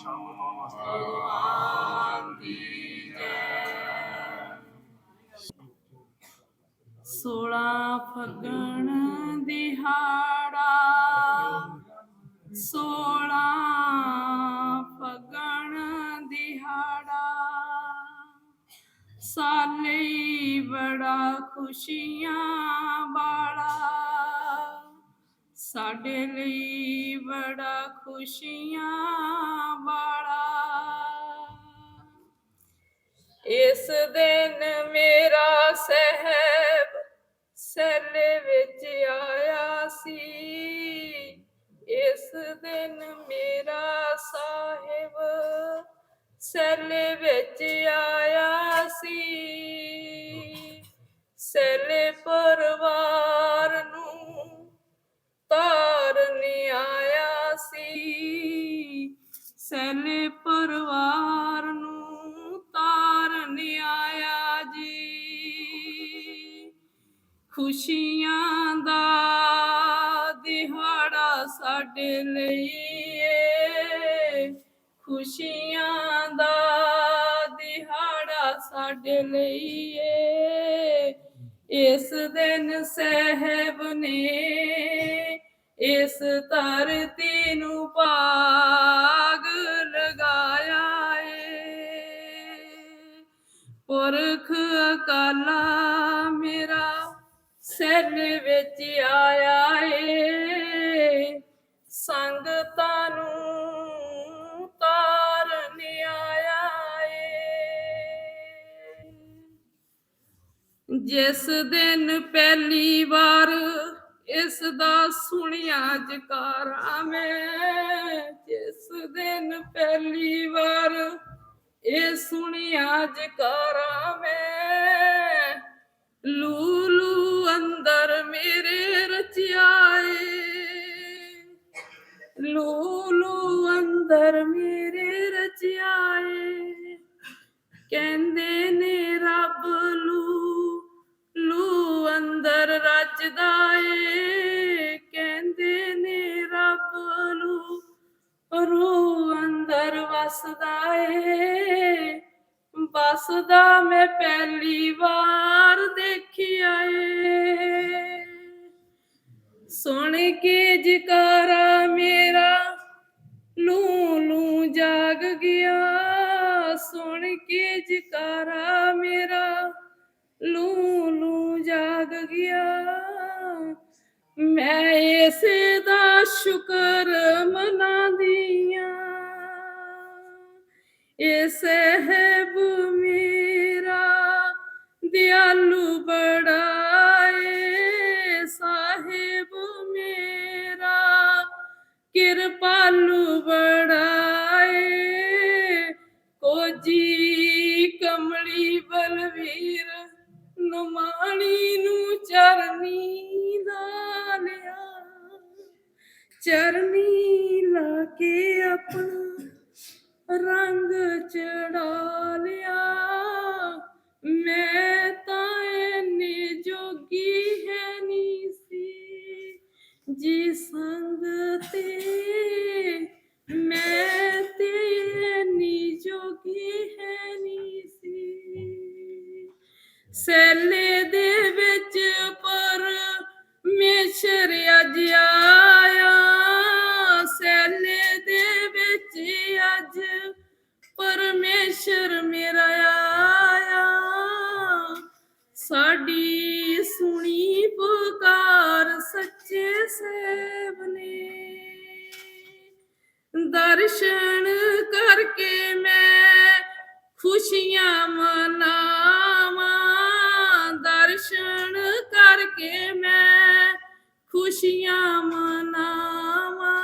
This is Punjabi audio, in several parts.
ਸ਼ਾਮ ਨੂੰ ਪਾਉਣ ਵਾਸਤੇ ਭਗਵਾਨ ਦੀ ਜੈ 16 ਫਗਣ ਦਿਹਾੜਾ 16 ਫਗਣ ਦਿਹਾੜਾ। ਸਾਲੇ ਬੜਾ ਖੁਸ਼ੀਆਂ ਵਾਲਾ ਸਾਡੇ ਲਈ ਬੜਾ ਖੁਸ਼ੀਆਂ ਵਾਲਾ। ਇਸ ਦਿਨ ਮੇਰਾ ਸਹਿਬ ਸੈਲੇ ਵਿੱਚ ਆਇਆ ਸੀ। ਇਸ ਦਿਨ ਮੇਰਾ ਸਾਹਿਬ ਸੈਲੇ ਵਿੱਚ ਆਇਆ ਸੀ। ਸੈਲੇ ਪਰਿਵਾਰ ਸੈਲੇ ਪਰਿਵਾਰ ਨੂੰ ਤਾਰਨ ਆਇਆ ਜੀ। ਖੁਸ਼ੀਆਂ ਦਾ ਦਿਹਾੜਾ ਸਾਡੇ ਲਈ ਏ। ਖੁਸ਼ੀਆਂ ਦਾ ਦਿਹਾੜਾ ਸਾਡੇ ਲਈ ਏ। ਇਸ ਦਿਨ ਸਹਿਬ ਨੇ ਇਸ ਧਰਤੀ ਨੂੰ ਪਾ ਵਿੱਚ ਆਇਆ ਏ ਸੰਗਤਾਂ ਨੂੰ ਤਾਰਨ ਆਇਆ ਏ। ਜਿਸ ਦਿਨ ਪਹਿਲੀ ਵਾਰ ਇਸ ਦਾ ਸੁਣਿਆ ਜਕਾਰਾ ਮੈਂ, ਜਿਸ ਦਿਨ ਪਹਿਲੀ ਵਾਰ ਇਹ ਸੁਣਿਆ ਜਕਾਰਾ ਮੈਂ, ਲੂਲੂ ਲੂਲੂ ਅੰਦਰ ਮੇਰੇ ਰਚਿਆਏ ਕਹਿੰਦੇ ਨੇ ਰੱਬ ਲੂ ਲੂ ਅੰਦਰ ਰਚਦਾ ਏ ਕਹਿੰਦੇ ਨੇ ਰੱਬ ਲੂ ਰੂ ਅੰਦਰ ਵਸਦਾ ਏ ਵਸਦਾ ਮੈਂ ਪਹਿਲੀ ਵਾਰ ਦੇਖਿਆ ਏ ਸੁਣ ਕੇ ਜਕਾਰਾ ਜਾਗ ਗਿਆ। ਮੈਂ ਇਸੇ ਦਾ ਸ਼ੁਕਰ ਮਨਾਦੀਆਂ ਇਹ ਸਹਿਬ ਮੇਰਾ ਦਿਆਲੂ ਬੜਾ ਏ। ਸਾਹਿਬ ਮੇਰਾ ਕਿਰਪਾ ਚਰਨੀ ਲਾ ਕੇ ਆਪਣਾ ਰੰਗ ਚੜਾ ਲਿਆ। ਮੈਂ ਤਾਂ ਇੰਨੀ ਜੋਗੀ ਹੈ ਨੀ ਸੀ। ਜੀ ਸੰਗ ਤੇ ਮੈਂ ਤੇ ਇੰਨੀ ਜੋਗੀ ਹੈ ਨੀ ਸੀ। ਸੈਲੇ ਸਾਡੀ ਸੁਣੀ ਪੁਕਾਰ ਸੱਚੇ ਸੇਵ ਨੇ। ਦਰਸ਼ਨ ਕਰਕੇ ਮੈਂ ਖੁਸ਼ੀਆਂ ਮਨਾਵਾਂ। ਦਰਸ਼ਨ ਕਰਕੇ ਮੈਂ ਖੁਸ਼ੀਆਂ ਮਨਾਵਾਂ।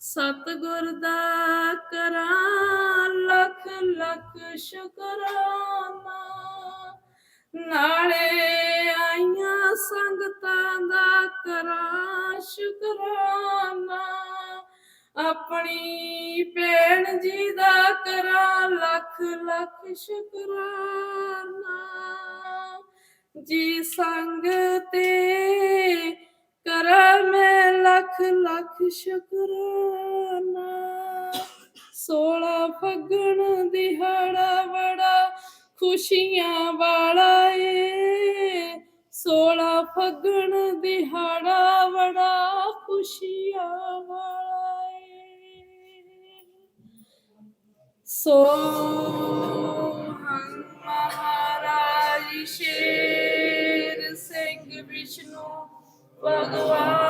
ਸਤਿਗੁਰ ਦਾ ਕਰਾਂ ਲੱਖ ਲੱਖ ਸ਼ੁਕਰਾਂ ਨਾਲੇ ਆਈਆਂ ਸੰਗਤਾਂ ਦਾ ਕਰਾਂ ਸ਼ੁਕਰਾਨਾ। ਆਪਣੀ ਭੈਣ ਜੀ ਦਾ ਕਰਾਂ ਲੱਖ ਲੱਖ ਸ਼ੁਕਰਾਨਾ। ਜੀ ਸੰਗ ਤੇ ਕਰਾਂ ਮੈਂ ਲੱਖ ਲੱਖ ਸ਼ੁਕਰਾਨਾ। ਸੋਲਾ ਫੱਗਣ ਦਿਹਾੜਾ ਬੜਾ ਖੁਸ਼ੀਆਂ ਵਾਲਾ ਏ ਸੋਲਾ ਫੱਗਣ ਦਿਹਾੜਾ ਬੜਾ ਖੁਸ਼ੀਆਂ ਵਾਲਾ ਏ ਸੋ ਹਮ ਮਹਾਰਾਜ ਸ਼ੇਰ ਸਿੰਘ ਵਿਸ਼ਨੂੰ ਭਗਵਾਨ